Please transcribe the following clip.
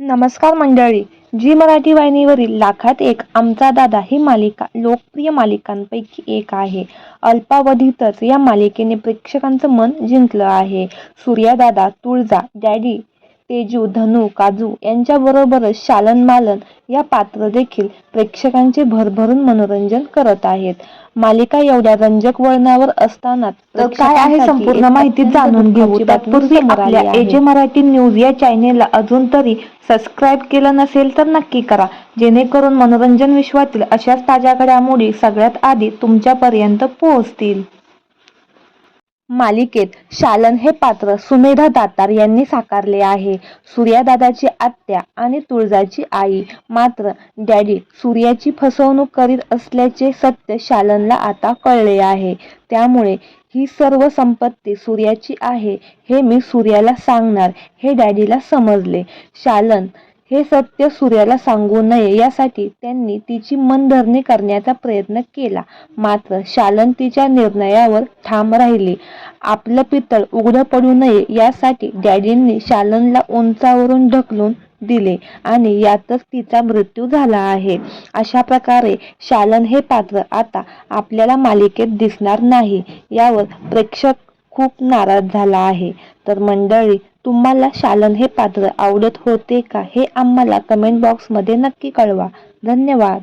नमस्कार मंडळी जी मराठी वाहिनीवरील लाखात एक आमचा दादा ही मालिका लोकप्रिय मालिकांपैकी एक आहे. अल्पावधीतच या मालिकेने प्रेक्षकांचं मन जिंकलं आहे. सूर्या दादा तुळजा डॅडी तेजू धनू काजू यांच्याबरोबरच शालन मालन या पात्र देखील प्रेक्षकांचे भरभरून मनोरंजन करत आहेत. मालिका एवढ्या रंजक वळणावर असताना तर काय आहे संपूर्ण माहिती जाणून घेऊ. तत्पूर्वी आपल्या एजे मराठी न्यूज या चॅनेलला अजून तरी सबस्क्राईब केलं नसेल तर नक्की करा. जेणेकरून मनोरंजन विश्वातील अशाच ताज्या घडामोडी सगळ्यात आधी तुमच्यापर्यंत पोहोचतील. मालिकेत शालन हे पात्र सुमेधा दातार यांनी साकारले आहे. सूर्यादादाची आत्या आणि तुळजाची आई. मात्र डॅडी सूर्याची फसवणूक करीत असल्याचे सत्य शालनला आता कळले आहे. त्यामुळे ही सर्व संपत्ती सूर्याची आहे हे मी सूर्याला सांगणार हे डॅडीला समजले. शालन हे सत्य सूर्याला सांगू नये यासाठी त्यांनी तिची मनधरणी करण्याचा प्रयत्न केला. मात्र शालन तिच्या निर्णयावर ठाम राहिली. आपलं पितळ उघडं पडू नये यासाठी डॅडींनी शालनला उंचावरून ढकलून दिले आणि यातच तिचा मृत्यू झाला आहे. अशा प्रकारे शालन हे पात्र आता आपल्याला मालिकेत दिसणार नाही. यावर प्रेक्षक खूप नाराज झाला आहे. तर मंडळी तुम्हाला शालन हे पात्र आवडत होते का हे आम्हाला कमेंट बॉक्समध्ये नक्की कळवा. धन्यवाद.